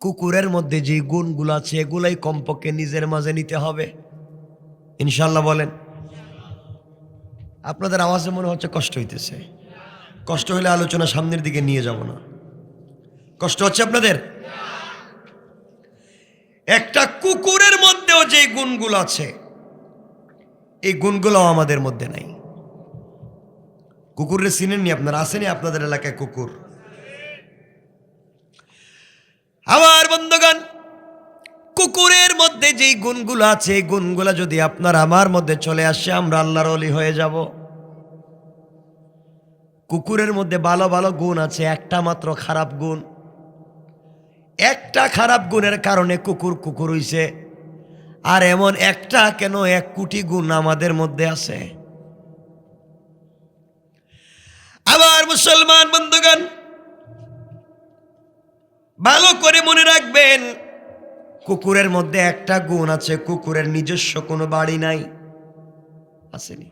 কুকুরের মধ্যে যে গুণগুলো আছে, এগুলাই কমপক্ষে নিজের মাঝে নিতে হবে। ইনশাল্লাহ বলেন। আপনাদের আওয়াজে মনে হচ্ছে কষ্ট হইতেছে। কষ্ট হলে আলোচনা সামনের দিকে নিয়ে যাব না। কষ্ট হচ্ছে আপনাদের? একটা কুকুরের মধ্যেও যে গুণগুলো আছে, এই গুণগুলো আমাদের মধ্যে নাই। কুকুরের চিনেননি আপনারা? আসেনি আপনাদের এলাকায় কুকুর? আমার বন্ধুগণ, কুকুরের মধ্যে যেই গুণগুলো আছে, এই গুণগুলো যদি আপনার আমার মধ্যে চলে আসে, আমরা আল্লাহর অলি হয়ে যাব। কুকুরের মধ্যে ভালো ভালো গুণ আছে, একটা মাত্র খারাপ গুণ। একটা খারাপ গুণের কারণে কুকুর কুকুর হইছে। আর এমন একটা কেন এক কোটি গুণ আমাদের মধ্যে আছে? আবার মুসলমান বন্ধুগণ ভালো করে মনে রাখবেন, কুকুরের মধ্যে একটা গুণ আছে, কুকুরের নিজস্ব কোনো বাড়ি নাই। আসেনি।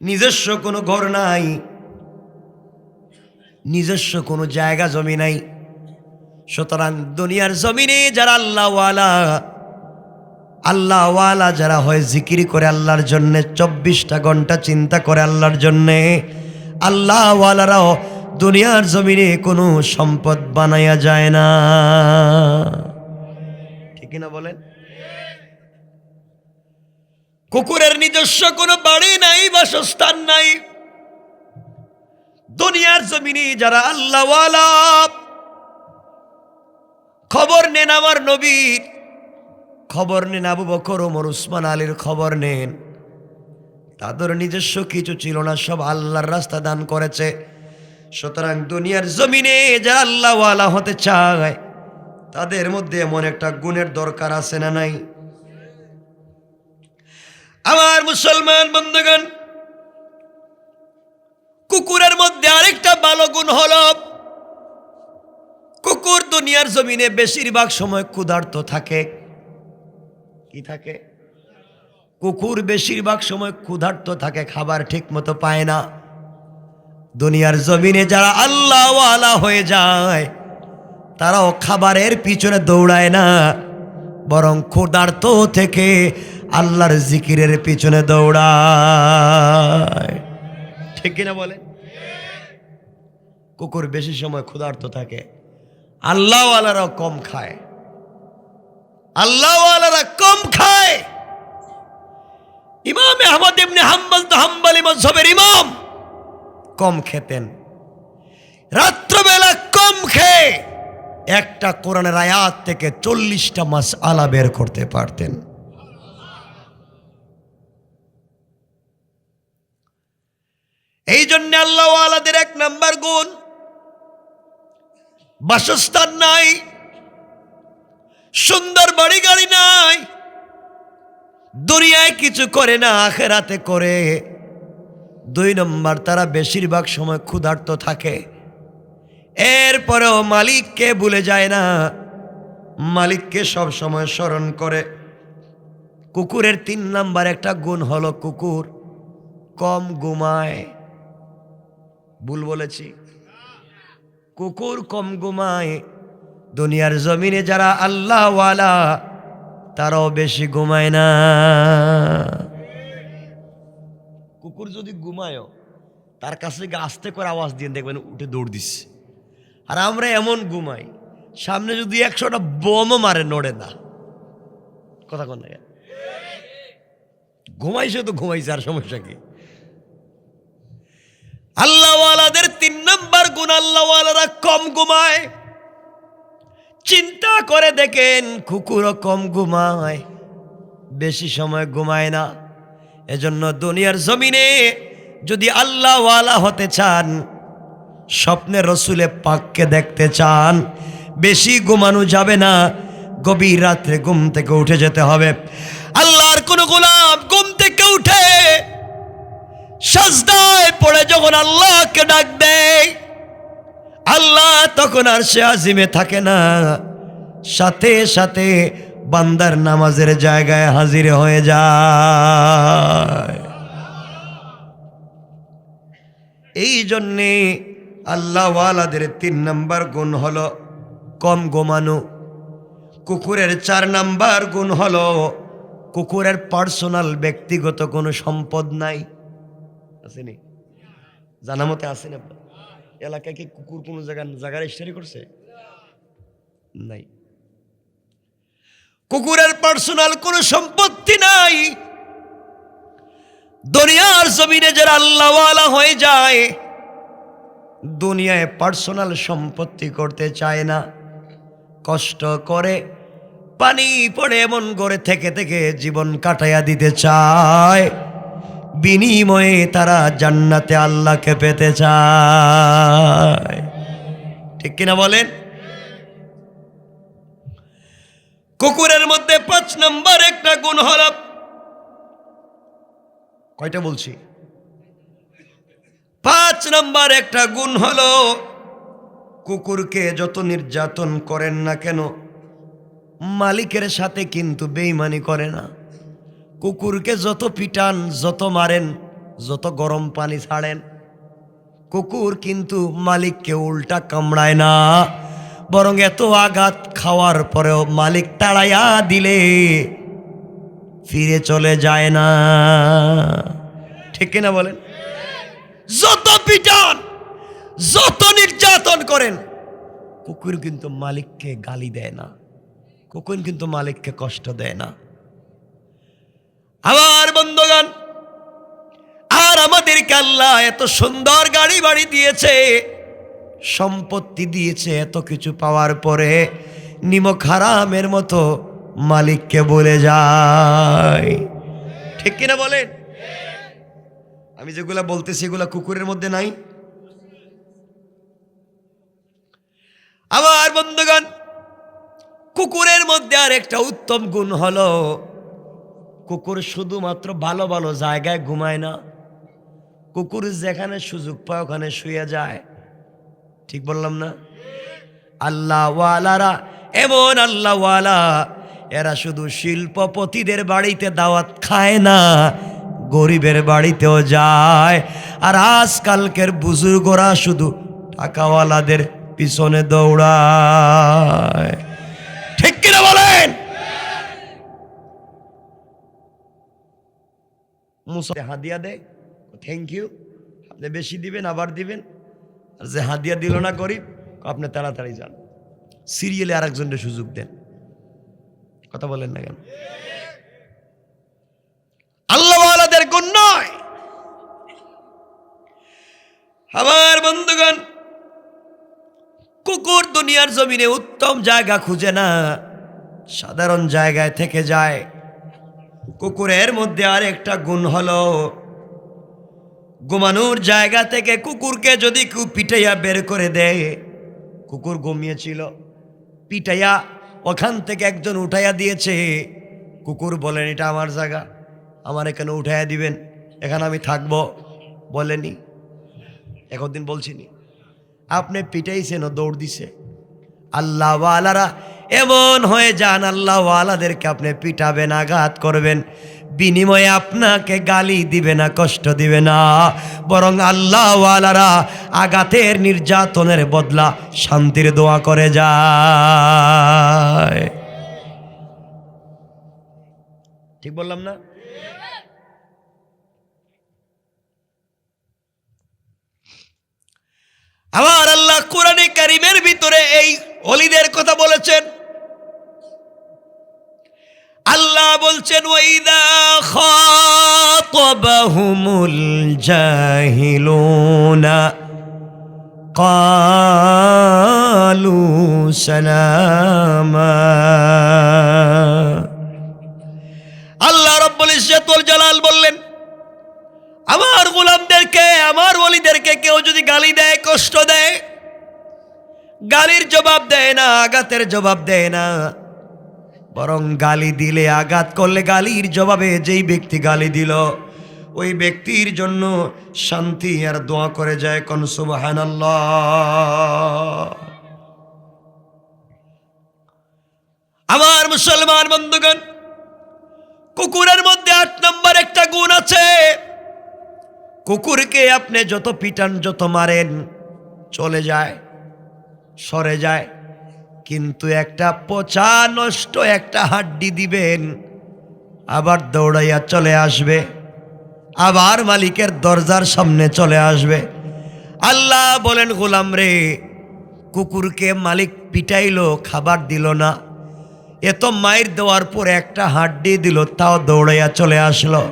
নিজস্ব কোনো ঘর নাই, নিজস্ব কোনো জায়গা, জমি নাই। সুতরাং দুনিয়ার জমিনে যারা আল্লাহওয়ালা আল্লাহওয়ালা যারা হয়, জিকির করে আল্লাহর জন্যে, চব্বিশটা ঘণ্টা চিন্তা করে আল্লাহর জন্যে, আল্লাহওয়ালারাও দুনিয়ার জমিনে কোনো সম্পদ বানায়া যায় না। ঠিক না বলেন? কুকুরের নিজস্ব কোনো বাড়ি নাই, বাসস্থান নাই। দুনিয়ার জমিনে যারা আল্লাহওয়ালা, খবর নেন আমার নবীর, খবর নেন আবু বকর, ওমর উসমান আলীর খবর নেন। তাদের নিজস্ব কিছু ছিল না, সব আল্লাহর রাস্তা দান করেছে। সুতরাং দুনিয়ার জমিনে যা আল্লাহওয়ালা হতে চায়, তাদের মধ্যে এমন একটা গুণের দরকার আছে না নাই? আমার মুসলমান বন্ধুগণ, কুকুরের মধ্যে আরেকটা ভালো গুণ হল, কুকুর দুনিয়ার জমিনে বেশিরভাগ সময় ক্ষুধার্ত থাকে। কি থাকে? কুকুর বেশিরভাগ সময় ক্ষুধার্ত থাকে, খাবার ঠিক মতো পায় না। দুনিয়ার জমিনে যারা আল্লাহওয়ালা হয়ে যায়, তারাও খাবারের পিছনে দৌড়ায় না, বরং ক্ষুধার্ত থেকে আল্লাহর জিকিরের পিছনে দৌড়ায়। ঠিক কিনা বলে? কুকুর বেশি সময় ক্ষুধার্ত থাকে, আল্লাহওয়ালারাও কম খায়। আল্লাহওয়ালারা কম খায়। ইমাম আহমদ ইবনে হাম্বল তো হাম্বলি মজহবের ইমাম। কম খেতেন। রাত্রবেলা কম খেয়ে একটা কোরআনের আয়াত থেকে চল্লিশটা মাস আলা বের করতে পারতেন। এই জন্য আল্লাহ আলাদের এক নাম্বার গুণ, বাসস্থান নাই, সুন্দর বাড়ি গাড়ি নাই, দুনিয়ায় কিছু করে না, আখেরাতে করে দুই নম্বর, তারা বেশিরভাগ সময় ক্ষুধার্ত থাকে। এরপরেও মালিককে ভুলে যায় না। মালিককে সব সময় স্মরণ করে। কুকুরের তিন নাম্বার একটা গুণ হলো কুকুর কম ঘুমায়। ভুল বলেছি। কুকুর কম ঘুমায়। দুনিয়ার জমিনে যারা আল্লাহওয়ালা, তারাও বেশি ঘুমায় না। কুকুর যদি ঘুমায়ও, তার কাছে গিয়ে আস্তে করে আওয়াজ দিয়ে দেখবেন উঠে দৌড় দিচ্ছে। আর আমরা এমন ঘুমাই, সামনে যদি একশোটা বোমও মারে, নড়ে না। কথা কোন ঘুমাইছে তো ঘুমাইছে, আর সমস্যা কি? আল্লাহওয়ালাদের তিন নম্বর গুণ, আল্লাহওয়ালারা কম ঘুমায়। চিন্তা করে দেখেন, কুকুরও কম ঘুমায়। বেশি সময় ঘুমায় না। এজন্য দুনিয়ার জমিনে যদি আল্লাহওয়ালা হতে চান, স্বপ্নে রসুলে পাককে দেখতে চান, বেশি ঘুমানো যাবে না, গভীর রাত্রে ঘুম থেকে উঠে যেতে হবে। আল্লাহর কোন গোলাম ঘুম থেকে উঠে সাজদায় পড়ে যখন আল্লাহকে ডাক দেয়, আল্লাহ তখন আর সে আজিমে থাকে না। সাথে সাথে বান্দার নামাজের জায়গায় হাজির হয়ে যায়। এই জন্যে আল্লাহওয়ালাদের তিন নম্বর গুণ হলো কম গোমানো, কুকুরের চার নাম্বার গুণ হলো কুকুরের পার্সোনাল ব্যক্তিগত কোনো সম্পদ নাই। আসেনি? জানা মতে আসেন আপনার? এলাকায় কি কুকুর কোনো জায়গা জায়গায় স্টাডি করছে? নাই। কুকুরের পার্সোনাল কোনো সম্পত্তি নাই। দুনিয়ার জমিনে যারা আল্লাহওয়ালা হয়ে যায়, দুনিয়ায় পার্সোনাল সম্পত্তি করতে চায় না। কষ্ট করে পানি পড়ে এমন করে থেকে থেকে জীবন কাটাইয়া দিতে চায়। বিনিময়ে তারা জান্নাতে আল্লাহকে পেতে চায়। ঠিক কিনা বলেন? কুকুরের মধ্যে পাঁচ নম্বর একটা গুণ হল কয়টা বলছি? পাঁচ নম্বর একটা গুণ হলো কুকুরকে যত নির্যাতন করেন না কেন, মালিকের সাথে কিন্তু বেইমানি করে না। কুকুরকে যত পিটান, যত মারেন, যত গরম পানি ছাড়েন, কুকুর কিন্তু মালিককে উল্টা কামড়ায় না। বরং এত আঘাত খাওয়ার পরেও মালিক তাড়াইয়া দিলে, ফিরে চলে যায় না। ঠিক কিনা বলেন? যত পিটান, যত নির্যাতন করেন, কুকুর কিন্তু মালিককে গালি দেয় না। কুকুর কিন্তু মালিককে কষ্ট দেয় না। আমার বন্ধুগণ, আর আমাদেরকে আল্লাহ এত সুন্দর গাড়ি বাড়ি দিয়েছে। সম্পত্তি দিয়েছে এত কিছু পাওয়ার পরে নিমক হারামের মতো মালিককে বলে যায়। ঠিক কিনা বলেন? আমি যেগুলা বলতেছি এগুলা কুকুরের মধ্যে নাই। আমার বন্ধুগণ, কুকুরের মধ্যে আর একটা উত্তম গুণ হলো, কুকুর শুধুমাত্র ভালো ভালো জায়গায় ঘুমায় না। কুকুর যেখানে সুযোগ পায়, ওখানে শুয়ে যায়। ঠিক বললাম না? আল্লাহওয়ালারা, এমন আল্লাহওয়ালা, এরা শুধু শিল্পপতিদের বাড়িতে দাওয়াত খায় না, গরিবের বাড়িতেও যায়। আর আজকালকের বুজুর্গরা শুধু টাকাওয়ালাদের পিছনে দৌড়ায়। ঠিক কিনা বলেন? হাদিয়া দেয় থ্যাংক ইউ আপনি বেশি দিবেন, আবার দিবেন। আর যে হাদিয়া দিল না গরিব, আপনি তাড়াতাড়ি যান। সিরিয়ালে আরেকজনের সুযোগ দেন। কথা বলেন না কেন? আল্লাহওয়ালাদের গুণ নয়। আমার বন্ধুগণ, কুকুর দুনিয়ার জমিনে উত্তম জায়গা খুঁজে না, সাধারণ জায়গায় থেকে যায়। কুকুরের মধ্যে আর একটা গুণ হলো ঘুমানোর জায়গা থেকে কুকুরকে যদি কেউ পিটাইয়া বের করে দেয়, কুকুর ঘুমিয়েছিল। পিটাইয়া ওখান থেকে একজন উঠাইয়া দিয়েছে। কুকুর বলেন, এটা আমার জায়গা, আমার এখানে উঠাইয়া দিবেন? এখানে আমি থাকব। বলেনি। একদিন বলছিনি আপনি পিটাইছেন, দৌড় দিছে। আল্লাহওয়ালারা এমন হয়ে যান, আল্লাহওয়ালাদেরকে আপনি পিটাবেন, আঘাত করবেন। বিনিময়ে আপনাকে গালি দিবে না, কষ্ট দিবে না। বরং আল্লাহওয়ালারা আঘাতের নির্যাতনের বদলা শান্তির দোয়া করে যায়। ঠিক বললাম না? আমার আল্লাহ কোরআনে কারিমের ভিতরে এই অলিদের কথা বলেছেন। আল্লাহ বলছেন, ওয়াইদা খাতাবাহুমুল আল্লাহ রব্বুল ইজ্জতুল জালাল বললেন, আমার গোলামদেরকে, আমার ওলিদেরকে কেউ যদি গালি দেয়, কষ্ট দেয়, গালির জবাব দেয় না, আঘাতের জবাব দেয় না বরং গালি দিলে আঘাত করলে গালির জবাবে যেই ব্যক্তি গালি দিল, ওই ব্যক্তির জন্য শান্তি আর দোয়া করে যায় কোন সুবাহান আমার মুসলমান বন্ধুগণ, কুকুরের মধ্যে আট নম্বর একটা গুণ আছে। কুকুরকে আপনি যত পিটান যত মারেন, চলে যায়, সরে যায়। কিন্তু একটা পচা নষ্ট একটা হাড্ডি দিবেন। আবার দৌড়াইয়া চলে আসবে। আবার মালিকের দরজার সামনে চলে আসবে। আল্লাহ বলেন, গোলাম রে, কুকুরকে মালিক পিটাইলো, খাবার দিল না। এত মায়ের দেওয়ার পর একটা হাড্ডি দিল, তাও দৌড়াইয়া চলে আসলো।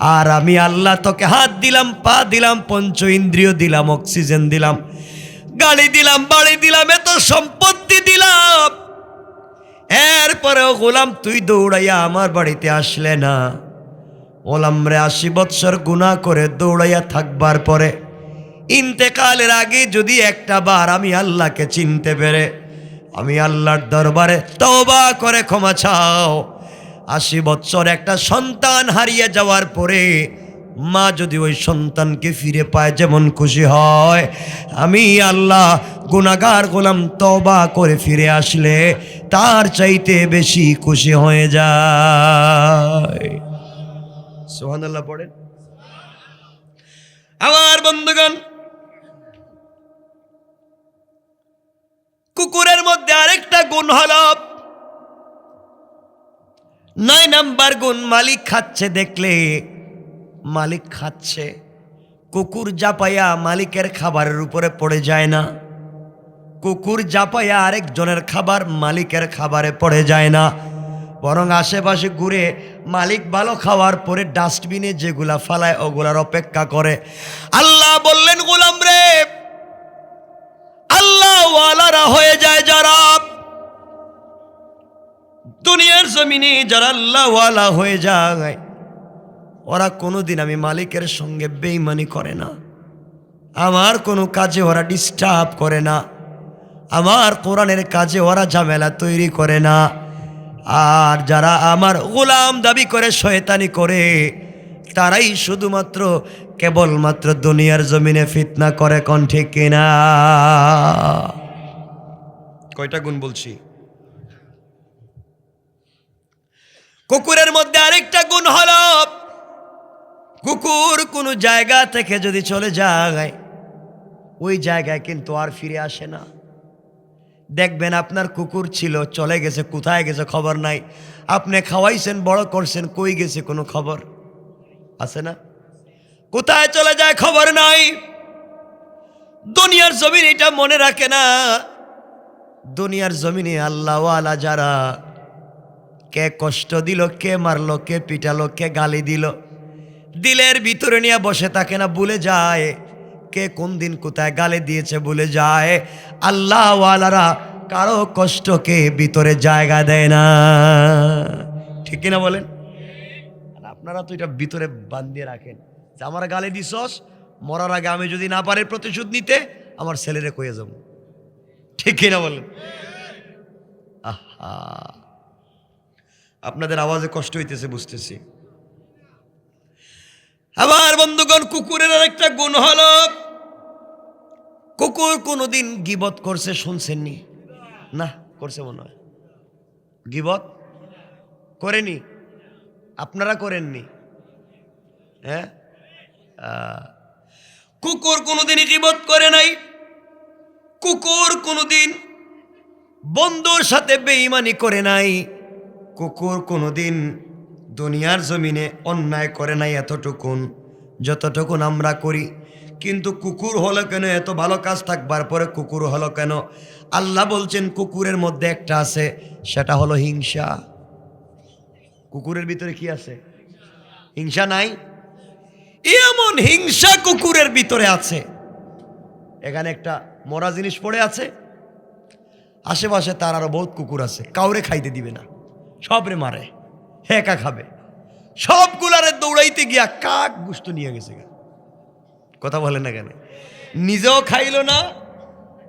আর আমি আল্লাহ তোকে হাত দিলাম, পা দিলাম, পঞ্চ ইন্দ্রিয় দিলাম, অক্সিজেন দিলাম। গাড়ি দিলাম বাড়ি দিলাম, এত সম্পত্তি দিলাম। এরপরেও গোলাম, তুই দৌড়াইয়া আমার বাড়িতে আসলে না। ওলাম রে, আশি বৎসর গুণা করে দৌড়াইয়া থাকবার পরে ইন্তেকালের আগে যদি একটা বার আমি আল্লাহকে চিনতে পেরে, আমি আল্লাহর দরবারে তওবা করে ক্ষমা চাও। আশি বৎসর একটা সন্তান হারিয়ে যাওয়ার পরে মা যদি ওই সন্তানকে ফিরে পায়, যেমন খুশি হয়, আমি আল্লাহ গুনাগার গোলাম তবা করে ফিরে আসলে তার চাইতে বেশি খুশি হয়ে যায়। সোহান পড়েন। আমার বন্ধুগণ, কুকুরের মধ্যে আরেকটা গুণ হল, নয় নাম্বার গুণ মালিক খাচ্ছে দেখলে মালিক খাচ্ছে। কুকুর জাপাইয়া মালিকের খাবারের উপরে পড়ে যায় না। কুকুর জাপাইয়া আরেকজনের খাবার মালিকের খাবারে পড়ে যায় না। বরং আশেপাশে ঘুরে মালিক ভালো খাওয়ার পরে ডাস্টবিনে যেগুলা ফালায়, ওগুলার অপেক্ষা করে। আল্লাহ বললেন, গোলাম রে, আল্লাহ ওয়ালারা হয়ে যায় যারা। দুনিয়ার জমিনে যারা আল্লাহ ওয়ালা হয়ে যায় ওরা কোনোদিন আমি মালিকের সঙ্গে বেইমানি করে না। আমার কোনো কাজে ওরা ডিস্টার্ব করে না। আমার কোরআনের কাজে ওরা ঝামেলা তৈরি করে না। আর যারা আমার গোলাম দাবি করে, শয়তানি করে, তারাই শুধুমাত্র কেবলমাত্র দুনিয়ার জমিনে ফিতনা করে কন ঠিক কিনা। কয়টা গুণ বলছি? কুকুরের মধ্যে আরেকটা গুণ হলো কুকুর কোনো জায়গা থেকে যদি চলে যায়, ওই জায়গায় কিন্তু আর ফিরে আসে না। দেখবেন আপনার কুকুর ছিল, চলে গেছে, কোথায় গেছে খবর নাই। আপনি খাওয়াইছেন, বড় করছেন, কই গেছে কোনো খবর? আছে না? কোথায় চলে যায় খবর নাই। দুনিয়ার জমিন এটা মনে রাখে না। দুনিয়ার জমিনে আল্লাহওয়ালা যারা, কে কষ্ট দিল, কে মারলো, কে পিটালো, কে গালি দিল দিলের ভিতরে নিয়ে বসে থাকে না, ভুলে যায়। কে কোন দিন কোথায় গালে দিয়েছে ভুলে যায়। আল্লাহওয়ালারা কারও কষ্টকে ভিতরে জায়গা দেয় না। ঠিক কিনা বলেন? আপনারা তো এটা ভিতরে বান্ধিয়ে রাখেন যে, আমার গালে দিছস, মরার আগে আমি যদি না পারি প্রতিশোধ নিতে, আমার ছেলেরে কয়ে যাব। ঠিক কিনা বলেন? আহা! আপনাদের আওয়াজে কষ্ট হইতেছে, বুঝতেছি। আবার বন্ধুগণ, কুকুরের আরেকটা গুণ হলো, কুকুর কোনোদিন গিবত করছে শুনছেননি? না, করছে মনে হয়। গিবত করেনি? আপনারা করেননি? হ্যাঁ? কুকুর কোনোদিন গিবত করে নাই। কুকুর কোনোদিন বন্ধুর সাথে বেইমানি করে নাই। কুকুর কোনোদিন দুনিয়ার জমিনে অন্যায় করে নাই এতটুকুন, যতটুকুন আমরা করি। কিন্তু কুকুর হলো কেন? এত ভালো কাজ থাকবার পরে কুকুর হলো কেন? আল্লাহ বলছেন, কুকুরের মধ্যে একটা আছে, সেটা হলো হিংসা। কুকুরের ভিতরে কি আছে? হিংসা নাই? এমন হিংসা কুকুরের ভিতরে আছে। এখানে একটা মরা জিনিস পড়ে আছে। আশেপাশে তার আরও বহুত কুকুর আছে। কাউরে খাইতে দিবে না। সবরে মারে। হে একা খাবে। সবগুলারে দৌড়াইতে গিয়া কাক গুস্ত নিয়ে গেছে। কথা বলেন না কেন? নিজেও খাইলো না,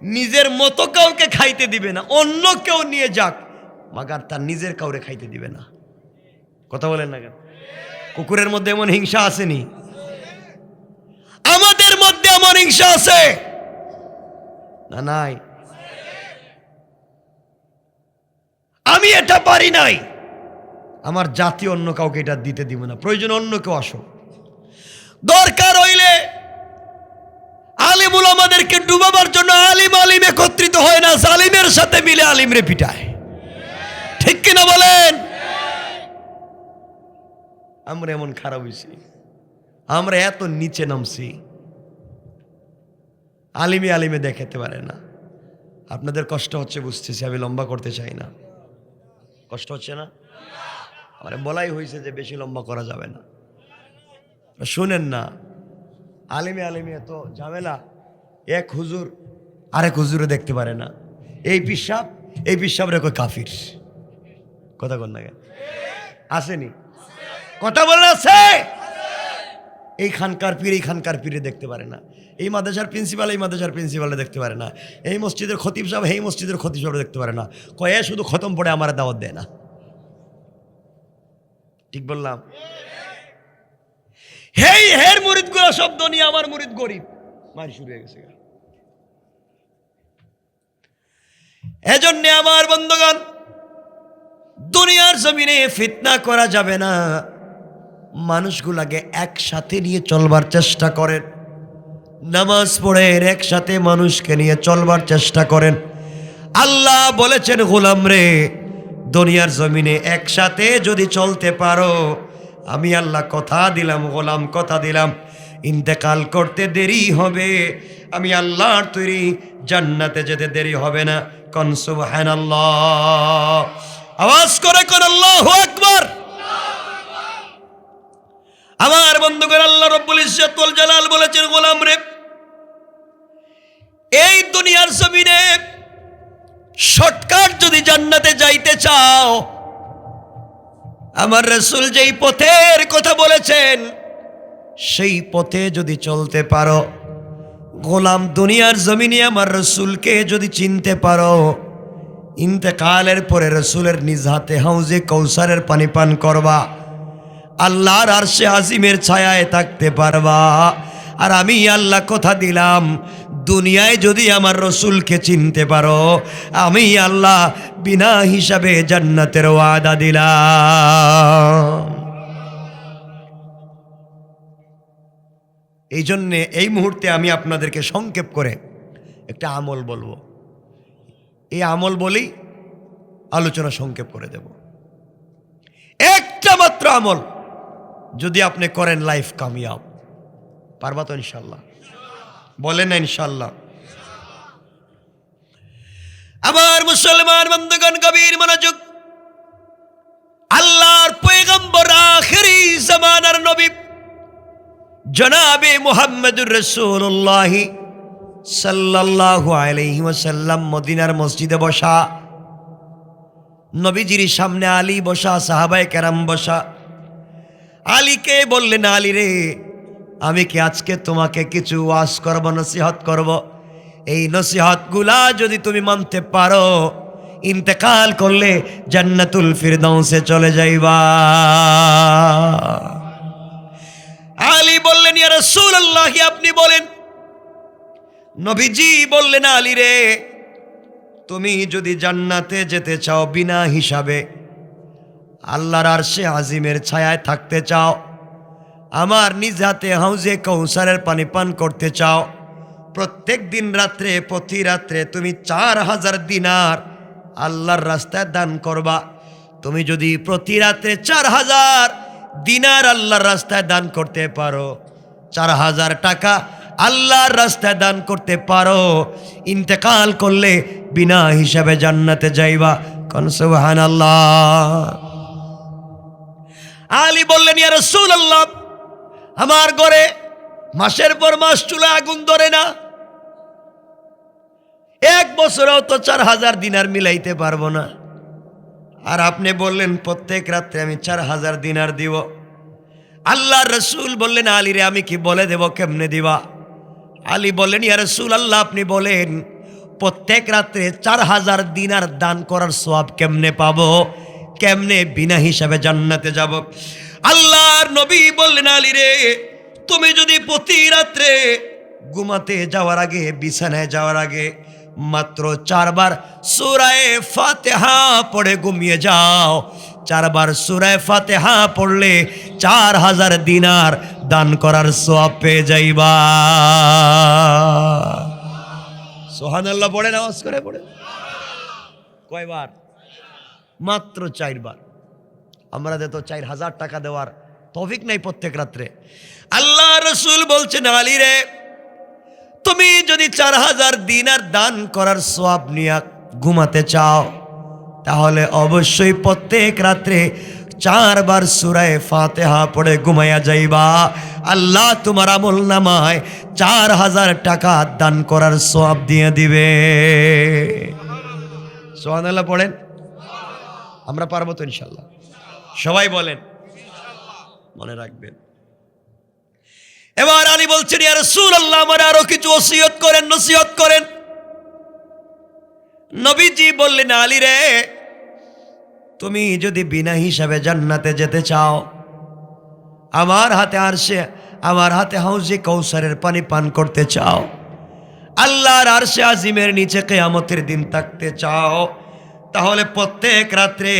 নিজের মতো কাউকে খাইতে দিবে না, অন্য কেউ নিয়ে যাক, মাগার তার নিজের কাউরে খাইতে দিবে না। কথা বলেন না কেন? কুকুরের মধ্যে এমন হিংসা আসেনি? আমাদের মধ্যে এমন হিংসা আছে? না, নাই। আমি এটা পারি নাই। আমার জাতি অন্য কাউকে এটা দিতে দিব না। প্রয়োজন অন্য কেউ আসো। দরকার হইলে আলিমুল আমাদেরকে ডুবাবার জন্য আলিম আলিম একত্রিত হয় না, জালিমের সাথে মিলে আলিমরে পিটায়। ঠিক কিনা বলেন? আমরা এমন খারাপ হয়েছি আমরা এত নিচে নামছি। আলিমে আলিমে দেখাতে পারে না। আপনাদের কষ্ট হচ্ছে বুঝতেছি, আমি লম্বা করতে চাই না। কষ্ট হচ্ছে না? আমার বলাই হয়েছে যে বেশি লম্বা করা যাবে না। শুনেন না, আলিমে আলিমে এত ঝামেলা। এক হুজুর আরেক হুজুরে দেখতে পারে না। এই পিসাব এই পিসাব রেখো কাফির। কথা কন না? আসেনি? কথা বলে আছে? এই খানকার পীর, এই খানকার পীরে দেখতে পারে না। এই মাদ্রাসার প্রিন্সিপাল, এই মাদ্রাসার প্রিন্সিপালে দেখতে পারে না। এই মসজিদের খতিব সাহেব, এই মসজিদের খতিব সাহেব দেখতে পারে না। কয়ে শুধু খতম পড়ে আমার দাওয়াত দেয় না। ঠিক বললাম? হেই, হের মুরিদগুলো সব দুনিয়া আমার মুরিদ গরিব। মারি শুরু হয়ে গেছে এজন্য আমার বন্ধুগণ, দুনিয়ার জমিনে ফিতনা করা যাবে না। মানুষগুলাকে একসাথে নিয়ে চলবার চেষ্টা করেন। নামাজ পড়ে একসাথে মানুষকে নিয়ে চলবার চেষ্টা করেন। আল্লাহ বলেছেন, গোলাম রে দুনিয়ার জমিনে একসাথে যদি চলতে পারো, আমি আল্লাহ কথা দিলাম, গোলাম কথা দিলাম। ইন্তেকাল করতে দেরি হবে, আমি আল্লাহর তৈরি, জান্নাতে যেতে দেরি হবে না। কনসুব হ্যান আওয়াজ করে কোন আল্লাহ আকবার। আমার বন্ধুগণ, আল্লাহ রব্বুল ইজ্জতুল জালাল বলেছেন, গোলাম রে, এই দুনিয়ার জমিনে শর্টকাট যদি জান্নাতে যাইতে চাও, আমার রসুল যেই পথের কথা বলেছেন, সেই পথে যদি চলতে পারো, গোলাম দুনিয়ার জমিনে আমার রসুলকে যদি চিনতে পারো, ইন্তেকালের পরে রসুলের নিজ হাতে হাউজে কৌসারের পানি পান করবা, আল্লাহর আরশে আজিমের ছায়ায় থাকতে পারবা। আর আমি আল্লাহ কথা দিলাম। দুনিয়ায় যদি আমার রসুলকে চিনতে পারো, আমি আল্লাহ বিনা হিসাবে জান্নাতের ওয়াদা দিলাম। এই জন্যে এই মুহূর্তে আমি আপনাদেরকে সংক্ষেপ করে একটা আমল বলব। এই আমল বলেই আলোচনা সংক্ষেপ করে দেব। একটা মাত্র আমল যদি আপনি করেন লাইফ কামিয়াব। পারবা তো ইনশাল্লাহ বলেন না ইনশাল্লাহ আমার মুসলমান বন্ধুগণ কবির মনোযোগ। আল্লাহর পয়গম্বর আখেরি জামানার নবী, জনাবে মুহাম্মদুর রসুল্লাহ সাল্লাল্লাহু আলাইহি ওয়াসাল্লাম, মদিনার মসজিদে বসা। নবীজির সামনে আলী বসা, সাহাবায়ে কেরাম বসা। আলীকে বললেন, আলী রে আমি কি আজকে তোমাকে কিছু ওয়াজ করব, নসিহত করব? এই নসিহতগুলা যদি তুমি মানতে পারো, ইন্তেকাল করলে জান্নাতুল ফিরদাউসে চলে যাইবা। আলী বললেন, ইয়া রাসূলুল্লাহ আপনি বলেন। নবীজি বললেন, আলী রে, তুমি যদি জান্নাতে যেতে চাও বিনা হিসাবে, আল্লাহর আরশে আজিমের ছায়ায় থাকতে চাও আমার নিজ হাতে হাউজে কৌসারের পানি পান করতে চাও। প্রত্যেক দিন রাত্রে, প্রতি রাত্রে তুমি চার হাজার দিনার আল্লাহর রাস্তায় দান করবা। তুমি যদি প্রতি রাত্রে চার হাজার দিনার আল্লাহর রাস্তায় দান করতে পারো, চার হাজার টাকা আল্লাহর রাস্তায় দান করতে পারো, ইন্তেকাল করলে বিনা হিসাবে জান্নাতে যাইবা। কনসুবাহান আল্লাহ আলী বললেন, ইয়া রাসূলুল্লাহ আমার ঘরে মাসের পর মাস চুলা আগুন ধরে না। এক বছরেও তো চার হাজার দিনার মিলাইতে পারব না। আর আপনি বললেন, প্রত্যেক রাত্রে আমি চার হাজার দিনার দিব। আল্লাহ রসুল বললেন আলী রে আমি কি বলে দেব, কেমনে দিবা? আলী বললেন, ইয়া রসুল আল্লাহ, আপনি বলেন, প্রত্যেক রাত্রে চার হাজার দিনার দান করার সব কেমনে পাবো? কেমনে বিনা হিসাবে জান্নাতে যাব? আল্লাহর নবী বললেন, আলী রে, তুমি যদি প্রতি রাত্রে ঘুমাতে যাওয়ার আগে, বিছানায় যাওয়ার আগে মাত্র চারবার সুরায় ফাতেহা পড়ে ঘুমিয়ে যাও। চারবার সুরায় ফাতেহা পড়লে চার হাজার দিনার দান করার সব পেয়ে যাইবা। সোহান আল্লাহ পড়ে নামাজ করে পড়ে কয়বার? মাত্র চারবার। আমরা তো চার হাজার টাকা দেওয়ার তফিক নাই প্রত্যেক রাত্রে। আল্লাহ রসুল বলছেন, আলী রে, তুমি যদি চার হাজার দিনার দান করার সব নিয়ে ঘুমাতে চাও, তাহলে অবশ্যই প্রত্যেক রাত্রে চারবার সুরায় ফাতেহা পড়ে ঘুমাইয়া যাইবা। আল্লাহ তোমার আমল নামায় চার হাজার টাকা দান করার সব দিয়ে দিবে। সোহান আল্লাহ পড়েন? আমরা পারব তো ইনশাল্লাহ সবাই বলেন। মনে রাখবেন। এবার আলী বলছেন ইয়ার সুর আল্লাহ আমার আরও কিছু ওসিয়ত করেন, নসিহত করেন। নবীজি বললেন, আলী রে, তুমি যদি বিনা হিসাবে জান্নাতে যেতে চাও, আমার হাতে আরশে, আমার হাতে হাউজে কৌসারের পানি পান করতে চাও, আল্লাহর আরশে আজিমের নিচে কেয়ামতের দিন থাকতে চাও, তাহলে প্রত্যেক রাত্রে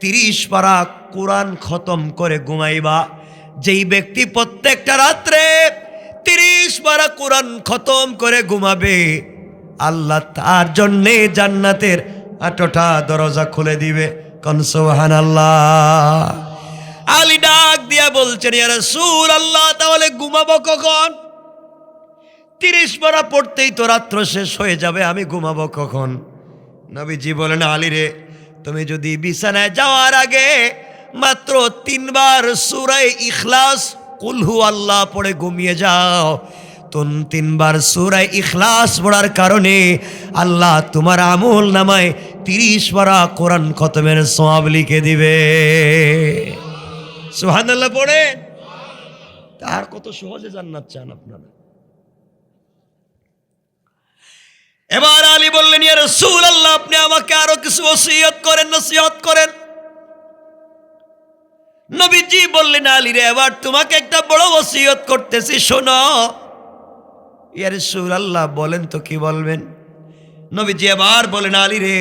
তিরিশ পারা কোরআন খতম করে ঘুমাইবা। যেই ব্যক্তি প্রত্যেকটা রাত্রে তিরিশ পারা কোরআন খতম করে ঘুমাবে, আল্লাহ তার জন্যে জান্নাতের আটটা দরজা খুলে দিবে। কনসোহান আল্লাহ আলী ডাক দিয়া বলছেন সুর আল্লাহ তাহলে ঘুমাবো কখন? তিরিশ পারা পড়তেই তো রাত্র শেষ হয়ে যাবে, আমি ঘুমাবো কখন? নবীজি বলেন, আলী রে তুমি যদি বিছানায় যাওয়ার আগে মাত্র তিনবার সুরাই ইখলাস কুলহু আল্লাহ পড়ে ঘুমিয়ে যাও। তুন তিনবার সুরাই ইখলাস পড়ার কারণে আল্লাহ তোমার আমল নামায় তিরিশ পারা কোরআন খতমের সব লিখে দিবে। সুহান আল্লাহ পড়েন তার কত সহজে জান্নাত চান আপনারা? এবার আলী বললেন, ইয়া রাসূল আল্লাহ আপনি আমাকে আরও কিছু ওসিয়ত করেন, নসিহত করেন। নবীজি বললেন, আলী রে, এবার তোমাকে একটা বড় ওসিয়ত করতেছি, শোনো। ইয়া রাসূল আল্লাহ বলেন তো কি বলবেন? নবীজি এবার বলেন, আলী রে,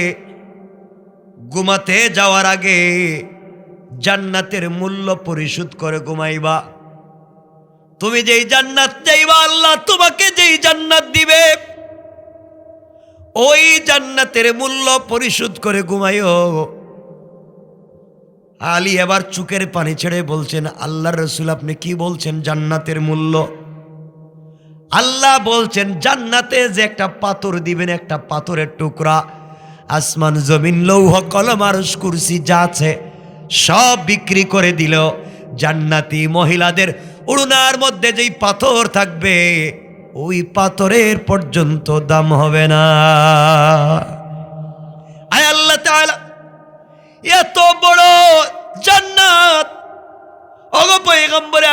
ঘুমাতে যাওয়ার আগে জান্নাতের মূল্য পরিশোধ করে ঘুমাইবা। তুমি যেই জান্নাত চাইবা, আল্লাহ তোমাকে যেই জান্নাত দিবে। ওই জান্নাতের মূল্য পরিশোধ করে ঘুমাইও। আলী এবার চুকের পানি ছেড়ে বলছেন, আল্লাহর রসুল, আপনি কি বলছেন জান্নাতের মূল্য? আল্লাহ বলছেন, জান্নাতে যে একটা পাথর দিবেন, একটা পাথরের টুকরা, আসমান, জমিন, লৌহ, কলম আর কুরসি, যা আছে, সব বিক্রি করে দিল। জান্নাতি মহিলাদের উড়নার মধ্যে যেই পাথর থাকবে ওই পাথরের পর্যন্ত দাম হবে না। আয় আল্লাহ এত বড় জান্নাত।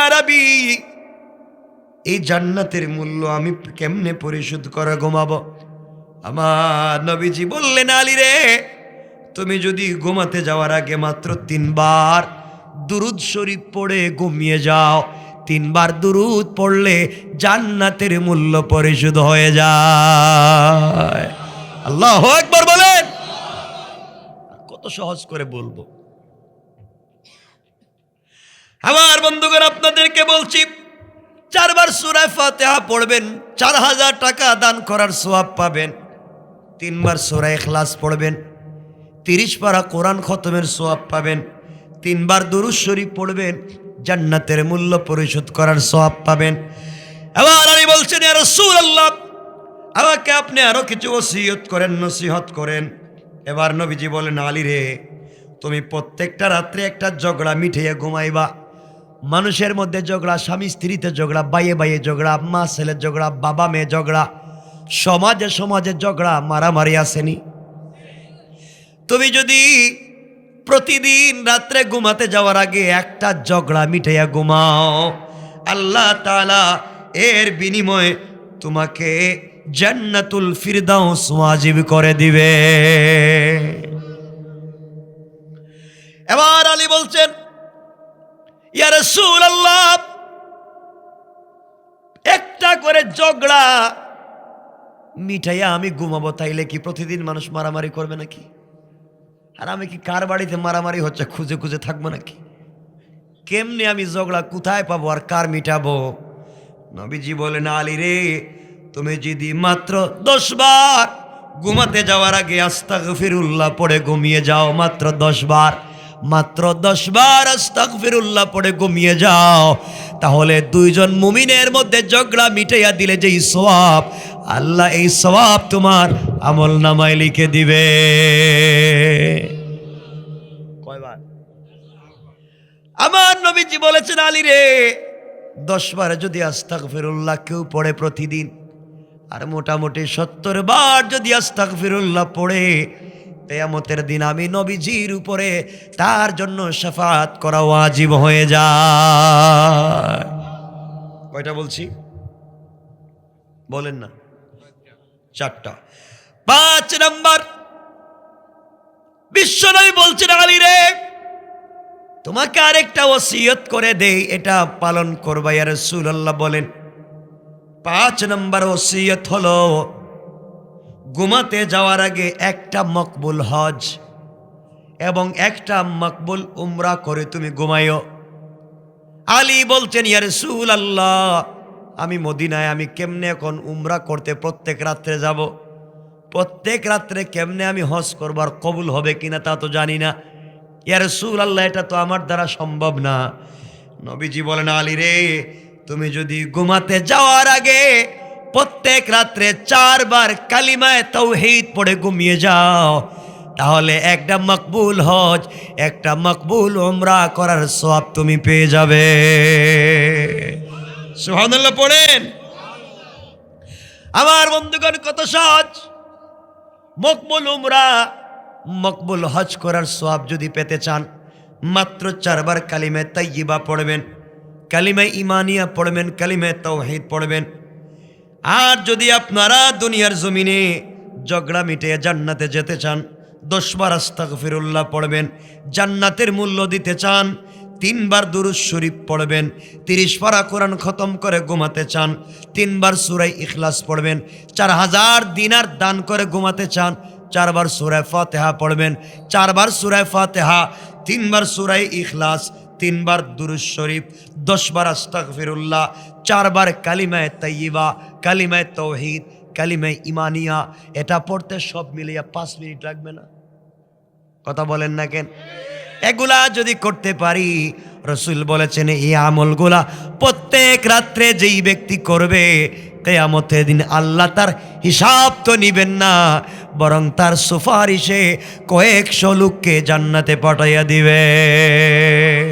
আরবি, এই জান্নাতের মূল্য আমি কেমনে পরিশোধ করে ঘুমাবো? আমার নবীজি বললেন, আলী রে, তুমি যদি ঘুমাতে যাওয়ার আগে মাত্র তিনবার দুরুদ শরীফ পড়ে ঘুমিয়ে যাও। তিনবার দুরুদ পড়লে জান্নাতের মূল্য পরিশোধ হয়ে যায়। আল্লাহ একবার বলেন। কত সহজ করে বলব। আমার বন্ধুগণ, আপনাদেরকে বলছি, চারবার সুরায় ফাতেহা পড়বেন, চার হাজার টাকা দান করার সোয়াব পাবেন, তিনবার সুরায় খ্লাস পড়বেন, তিরিশ পারা কোরআন খতমের সোয়াব পাবেন, তিনবার দুরুজ শরীফ পড়বেন জান্নাতের মূল্য পরিশোধ করার সোয়াব পাবেন। এবার আমি বলছেন আর সুর আল্লাহ আমাকে আপনি আরও কিছু ওসিয়ত করেন, নসিহত করেন। এবার নবীজি বলেন, আলী রে, তুমি প্রত্যেকটা রাত্রে একটা ঝগড়া মিঠাইয়া ঘুমাইবা। মানুষের মধ্যে ঝগড়া, স্বামী স্ত্রীতে ঝগড়া, বাইয়ে বাইয়ে ঝগড়া, মা ছেলের ঝগড়া, বাবা মেয়ে ঝগড়া, সমাজে সমাজে ঝগড়া, মারামারি আসেনি। তুমি যদি প্রতিদিন রাত্রে ঘুমাতে যাওয়ার আগে একটা ঝগড়া মিঠাইয়া ঘুমাও। আল্লাহ তাআলা এর বিনিময়ে তোমাকে জান্নাতুল ফিরদাউস ওয়াজিব করে দিবে। এবার আলী বলছেন ইয়ারে ইয়া রাসূলুল্লাহ, একটা করে ঝগড়া মিঠাইয়া আমি ঘুমাবো, তাইলে কি প্রতিদিন মানুষ মারামারি করবে নাকি? আর আমি কি কার বাড়িতে মারামারি হচ্ছে? খুঁজে খুঁজে থাকব নাকি? কেমনে আমি ঝগড়া কোথায় পাবো আর কার মিটাবো? নবীজি বলেন, আলী রে, তুমি যদি মাত্র দশ বার ঘুমাতে যাওয়ার আগে আস্তাক ফিরুল্লাহ পড়ে ঘুমিয়ে যাও, মাত্র দশ বার, মাত্র দশ বার আস্তাক ফিরুল্লাহ পড়ে ঘুমিয়ে যাও, তাহলে দুইজন মুমিনের মধ্যে ঝগড়া মিটাইয়া দিলে যেই সওয়াব আল্লাহ এই সওয়াব তোমার আমল নামায় লিখে দিবে। কয়বার? আমার নবীজি বলেছেন আলী রে দশ বার যদি আস্তাক ফিরুল্লাহ কেউ পড়ে প্রতিদিন আর মোটামুটি সত্তর বার যদি আস্তাক ফিরুল্লাহ পড়ে তেয়ামতের দিন আমি নবীজির উপরে তার জন্য সাফাত করা ওয়াজিব হয়ে যায়। কয়টা বলছি? বলেন না। চারটা। পাঁচ নাম্বার, বিশ্বনবী বলছেন, আলী রে, তোমাকে আরেকটা ওসিয়ত করে দেই, এটা পালন করবা। ইয়া রাসূলুল্লাহ বলেন, পাঁচ নম্বর ওসিয়ত হলো, ঘুমাতে যাওয়ার আগে একটা মকবুল হজ এবং একটা মকবুল উমরা করে তুমি ঘুমাইও আলী বলছেন, ইয়া রাসূলুল্লাহ আমি মদিনায়, আমি কেমনে এখন উমরা করতে প্রত্যেক রাত্রে যাব? প্রত্যেক রাত্রে কেমনে আমি হজ করবার কবুল হবে কিনা তা তো জানি না। ইয়ার সুল আল্লাহ এটা তো আমার দ্বারা সম্ভব না। নবীজি বলেন, আলী রে, তুমি যদি ঘুমাতে যাওয়ার আগে প্রত্যেক রাত্রে চারবার কালিমায় তাও তৌহিদ পড়ে ঘুমিয়ে যাও, তাহলে একটা মকবুল হজ, একটা মকবুল উমরা করার সব তুমি পেয়ে যাবে। সুবহানাল্লাহ পড়েন। আমার বন্ধুগণ, কত সহজ। মকবুল উমরা, মকবুল হজ করার সওয়াব যদি পেতে চান, মাত্র চারবার কালিমে তাইয়িবা পড়বেন, কালিমে ইমানিয়া পড়বেন, কালিমে তাওহীদ পড়বেন। আর যদি আপনারা দুনিয়ার জমিনে ঝগড়া মিটিয়ে জান্নাতে যেতে চান দশবার আস্তাগফিরুল্লাহ পড়বেন, জান্নাতের মূল্য দিতে চান তিনবার দুরুজ শরীফ পড়বেন, তিরিশ পারা কোরআন খতম করে ঘুমাতে চান, তিনবার সুরাই ইখলাস পড়বেন, চার হাজার দিনার দান করে ঘুমাতে চান, চারবার সুরায় ফাতেহা পড়বেন, চারবার সুরায় ফাতেহা, তিনবার সুরাই ইখলাস, তিনবার দুরুজ শরীফ, দশবার আস্তাগফিরুল্লাহ, চারবার কালিমায় তাইয়িবা, কালিমায় তৌহিদ কালিমায় ইমানিয়া, এটা পড়তে সব মিলিয়ে পাঁচ মিনিট লাগবে না? কথা বলেন না কেন? এগুলা যদি করতে পারি, রসুল বলেছেন এই আমলগুলা প্রত্যেক রাত্রে যেই ব্যক্তি করবে, কেয়ামতের দিন আল্লাহ তার হিসাব তো নিবেন না, বরং তার সুপারিশে কয়েকশো লোককে জান্নাতে পাঠাইয়া দিবে।